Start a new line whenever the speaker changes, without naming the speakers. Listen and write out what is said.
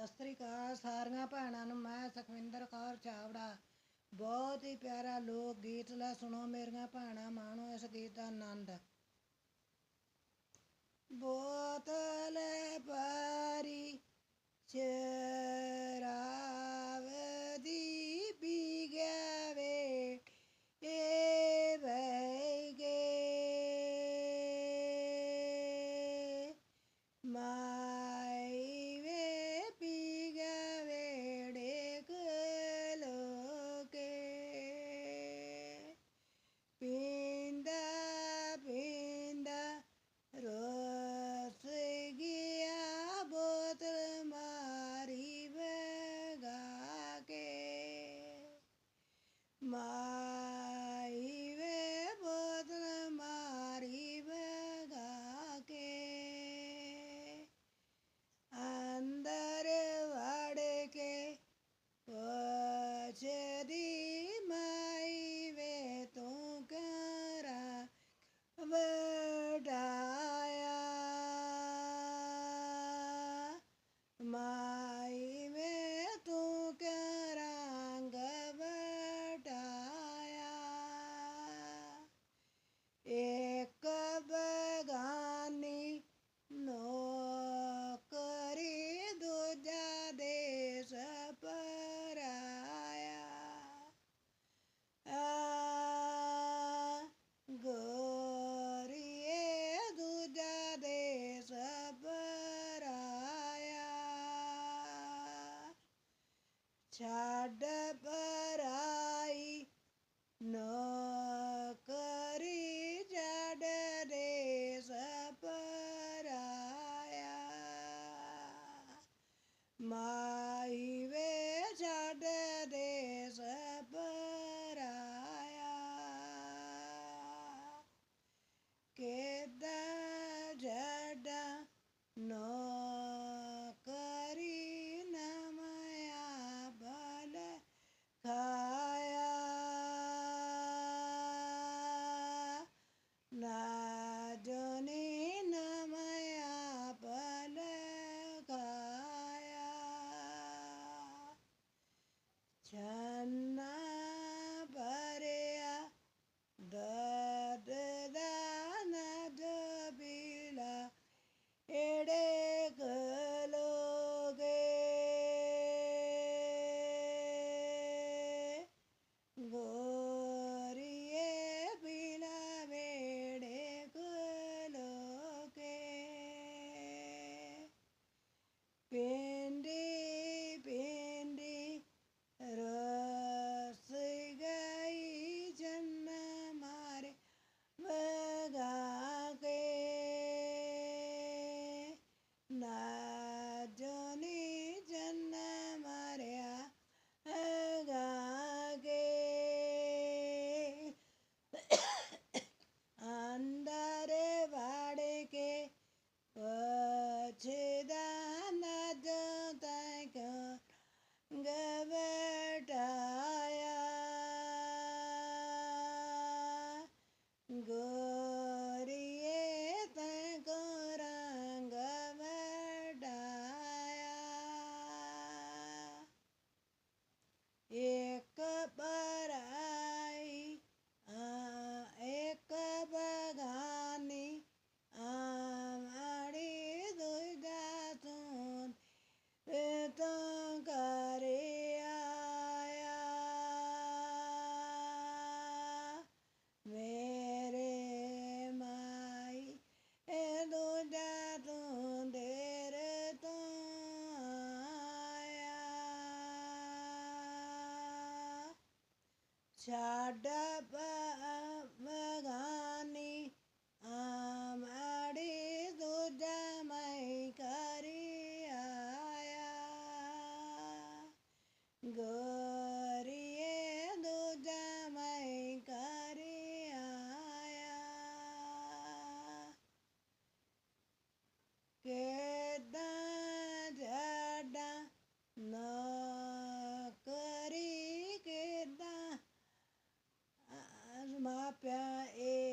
ਸਤਿ ਸ੍ਰੀ ਅਕਾਲ ਸਾਰੀਆਂ ਭੈਣਾਂ ਨੂੰ, ਮੈਂ ਸੁਖਵਿੰਦਰ ਕੌਰ ਚਾਵੜਾ। ਬਹੁਤ ਹੀ ਪਿਆਰਾ ਲੋਕ ਗੀਤ ਲੈ ਸੁਣੋ ਮੇਰੀਆਂ ਭੈਣਾਂ, ਮਾਣੋ ਇਸ ਗੀਤ ਦਾ ਆਨੰਦ। my ਛੱਡ ਪਰਾਈ ਨਾ ਕਰੀ ਜੜ ਦੇ ਸਪਰਾਇਆ ਮਾ Hein, et